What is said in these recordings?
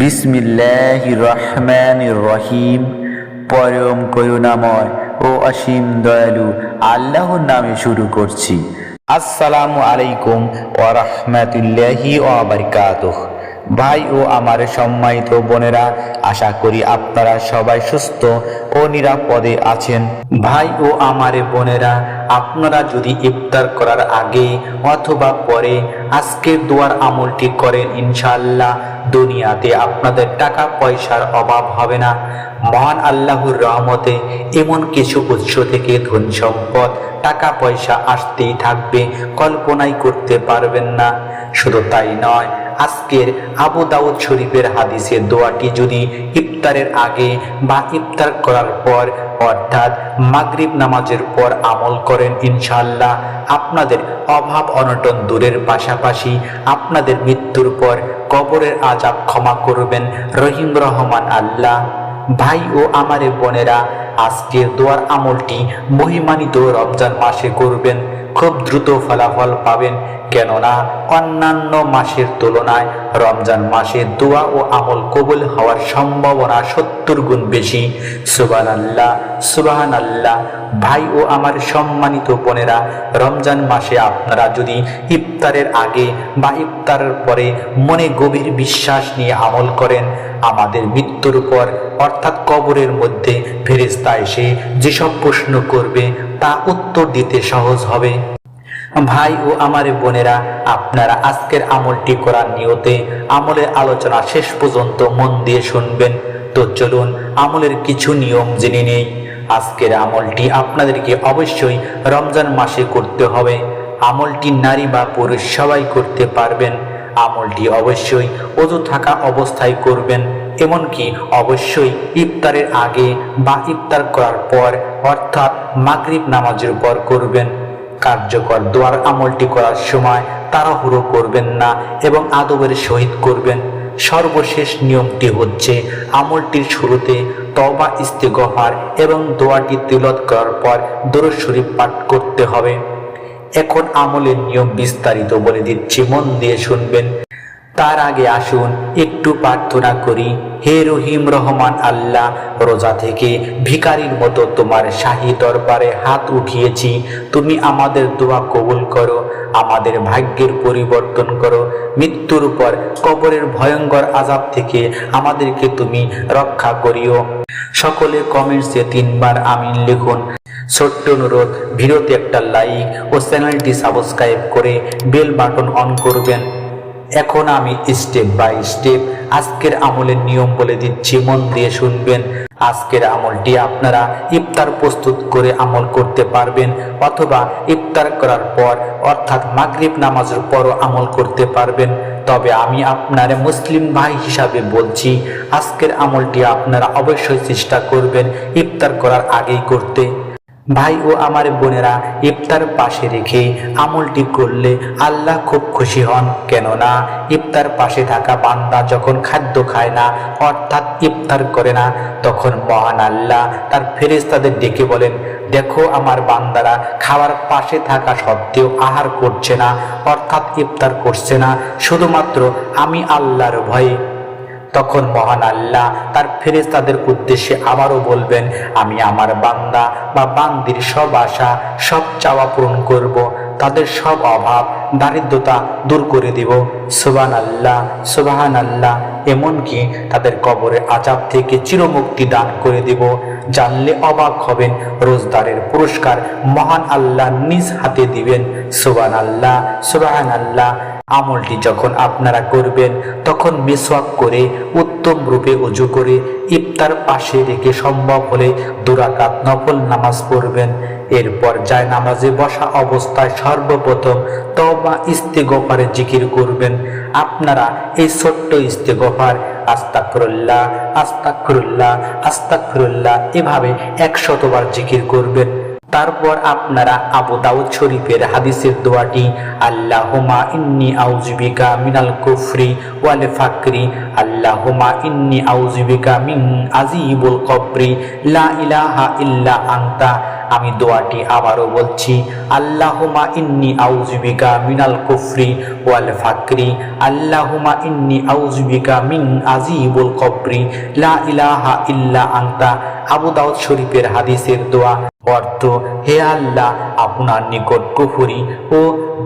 বিসমিল্লাহ রহমান রহিম। পরম করুণাময় ও অসীম দয়ালু আল্লাহর নামে শুরু করছি। আসসালামু আলাইকুম ওয়া রাহমাতুল্লাহি ওয়া বারকাতুহ। ভাই ও আমার সম্মানিত বোনেরা, আশা করি আপনারা সবাই সুস্থ ও নিরাপদে আছেন। ভাই ও আমার বোনেরা, আপনারা যদি ইফতার করার আগে অথবা পরে আজকের দোয়ার আমলটি করেন, ইনশাআল্লাহ দুনিয়াতে আপনাদের টাকা পয়সার অভাব হবে না। মহান আল্লাহর রহমতে এমন কিছু উৎস থেকে ধন সম্পদ টাকা পয়সা আসতেই থাকবে, কল্পনাই করতে পারবেন না। শুধু তাই নয় আজকের আবু দাউদ শরীফের হাদিসের দোয়াটি যদি ইফতারের আগে বা ইফতার করার পর, অর্থাৎ মাগরিব নামাজের পর আমল করেন ইনশাআল্লাহ, আপনাদের অভাব অনটন দূরের পাশাপাশি আপনাদের মৃত্যুর পর কবরের আজাব ক্ষমা করবেন রহিম রহমান আল্লাহ। ভাই ও আমারে বোনেরা, আজকের দোয়ার আমলটি মহিমানিত রমজান মাসে করবেন। খুব দ্রুত ফলাফল পাবেন, কেননা অন্যান্য মাসের তুলনায় রমজান মাসে দোয়া ও আমল কবুল হওয়ার সম্ভাবনা সত্তর গুণ বেশি। সুবান আল্লাহ সুবাহান আল্লাহ ভাই ও আমার সম্মানিত বোনেরা, রমজান মাসে আপনারা যদি ইফতারের আগে বা ইফতারের পরে মনে গভীর বিশ্বাস নিয়ে আমল করেন, আমাদের মৃত্যুর পর অর্থাৎ কবরের মধ্যে ফেরেস্তা এসে যেসব প্রশ্ন করবে তা উত্তর দিতে সহজ হবে। ভাই ও আমার বোনেরা, আপনারা আজকের আমলটি করার নিয়তে আমলের আলোচনা শেষ পর্যন্ত মন দিয়ে শুনবেন। তো চলুন, আমলের কিছু নিয়ম জেনে নেই। আজকের আমলটি আপনাদেরকে অবশ্যই রমজান মাসে করতে হবে। আমলটি নারী বা পুরুষ সবাই করতে পারবেন। আমলটি অবশ্যই অজু থাকা অবস্থায় করবেন, এমনকি অবশ্যই ইফতারের আগে বা ইফতার করার পর, অর্থাৎ মাগরিব নামাজের পর করবেন। কার্যকর দোয়ার আমলটি করার সময় তাড়াহুড়ো করবেন না এবং আদবের সহিত করবেন। সর্বশেষ নিয়মটি হচ্ছে আমলটির শুরুতে তবা ইস্তেগফার এবং দোয়াটি তিলত করার পর দরুদ শরীফ পাঠ করতে হবে। এখন আমলের নিয়ম বিস্তারিত বলে দিচ্ছি, মন দিয়ে শুনবেন। তার আগে আসুন, একটু প্রার্থনা করি। হে রহিম রহমান আল্লাহ, রোজা থেকে ভিকারির মতো তোমার শাহী দরবারে হাত উঠিয়েছি। তুমি আমাদের দোয়া কবুল করো, আমাদের ভাগ্যের পরিবর্তন করো। মৃত্যুর পর কবরের ভয়ঙ্কর আজাব থেকে আমাদেরকে তুমি রক্ষা করিও। সকলে কমেন্টসে তিনবার আমিন লিখুন। ছোট্ট অনুরোধ ভিডিওতে একটা লাইক ও চ্যানেলটি সাবস্ক্রাইব করে বেল বাটন অন করবেন। এখন আমি স্টেপ বাই স্টেপ আজকের আমলের নিয়ম বলে দিচ্ছি, মন দিয়ে শুনবেন। আজকের আমলটি আপনারা ইফতার প্রস্তুত করে আমল করতে পারবেন অথবা ইফতার করার পর, অর্থাৎ মাগরিব নামাজের পরও আমল করতে পারবেন। তবে আমি আপনার মুসলিম ভাই হিসাবে বলছি, আজকের আমলটি আপনারা অবশ্যই চেষ্টা করবেন ইফতার করার আগেই করতে। ভাই ও আমার বোনেরা, ইফতার পাশে রেখে আমলটি করলে আল্লাহ খুব খুশি হন। কেননা, ইফতার পাশে থাকা বান্দা যখন খাদ্য খায় না, অর্থাৎ ইফতার করে না, তখন মহান আল্লাহ তার ফেরেস্তাদের ডেকে বলেন, দেখো আমার বান্দারা খাওয়ার পাশে থাকা সত্ত্বেও আহার করছে না, অর্থাৎ ইফতার করছে না। শুধুমাত্র আমি আল্লাহর ভয়ে তখন মহান আল্লাহ তার ফেরেস্তাদের উদ্দেশ্যে আবারও বলবেন, আমি আমার বান্দা বা বান্দির সব আশা, সব চাওয়া পূরণ করব। তাদের সব অভাব, দারিদ্রতা দূর করে দিব। সুবান আল্লাহ সুবাহান আল্লাহ এমনকি তাদের কবরে আজাব থেকে চিরমুক্তি দান করে দিব। জানলে অবাক হবেন, রোজদারের পুরস্কার মহান আল্লাহ নিজ হাতে দিবেন। সুবান আল্লাহ সুবাহান আল্লাহ আমলটি যখন আপনারা করবেন, তখন মেসওয়াক করে, উত্তম রূপে উজু করে, ইফতার পাশে রেখে সম্ভব হলে দুরাকাত নফল নামাজ পড়বেন। এরপর যায় নামাজে বসা অবস্থায় সর্বপ্রথম তবা ইস্তেগফারে জিকির করবেন। আপনারা এই ছোট্ট ইস্তেগফার আস্তাকফিরুল্লাহ আস্তাকফিরুল্লাহ আস্তাকফিরুল্লাহ এভাবে একশতবার জিকির করবেন। তারপর আপনারা আবু দাউদ শরীফের হাদিসের দোয়াটি আল্লাহুমা ইন্নি আউজুবিকা মিনাল কুফরি ওয়াল ফাকরি আল্লাহুমা ইন্নি আউজুবিকা মিন আজিবুল কবরি, লা ইলাহা ইল্লা আনতা। আমি দোয়াটি আবারও বলছি আল্লাহুমা ইন্নি আউজুবিকা মিনাল কুফরি ওয়াল ফাকরি আল্লাহুমা ইন্নি আউজুবিকা মিন আজিবুল কবরি, লা ইলাহা ইল্লা আনতা। আবু দাউদ শরীফের হাদিসের দোয়া অর্থ হে আল্লাহ, আপনার নিকট কুফুরি ও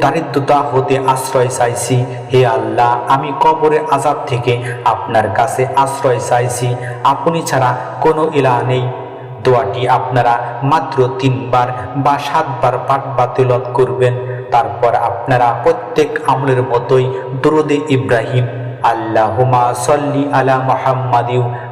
দারিদ্রতা হতে আশ্রয় চাইছি। হে আল্লাহ, আমি কবরে আজাব থেকে আপনার কাছে আশ্রয় চাইছি। আপনি ছাড়া কোনো ইলা নেই। দোয়াটি আপনারা মাত্র তিনবার বা সাতবার পাঠ বাতিলত করবেন। তারপর আপনারা প্রত্যেক আমলের মতোই দরুদে ইব্রাহিম আল্লাহুমা সল্লি আলা মুহাম্মাদিউ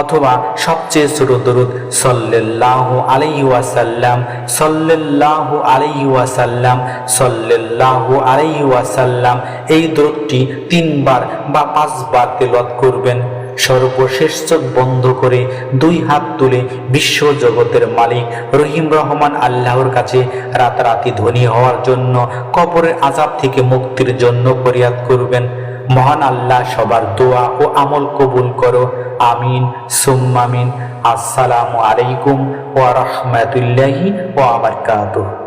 অথবা সবচেয়ে ছোট দরুদ, সল্লাল্লাহু আলাইহি ওয়াসাল্লাম, সল্লাল্লাহু আলাইহি ওয়াসাল্লাম এই দরুদটি তিনবার বা পাঁচবার তেলাওয়াত করবেন। সর্বশেষ চোখ বন্ধ করে দুই হাত তুলে বিশ্ব জগতের মালিক রহিম রহমান আল্লাহর কাছে রাতারাতি ধনী হওয়ার জন্য, কবরের আজাব থেকে মুক্তির জন্য ফরিয়াদ করবেন। মহান আল্লাহ সবার দোয়া ও আমল কবুল করো। আমিন সুম্মামিন। আসসালামু আলাইকুম ওয়া রাহমাতুল্লাহি ওয়া বারাকাতুহু।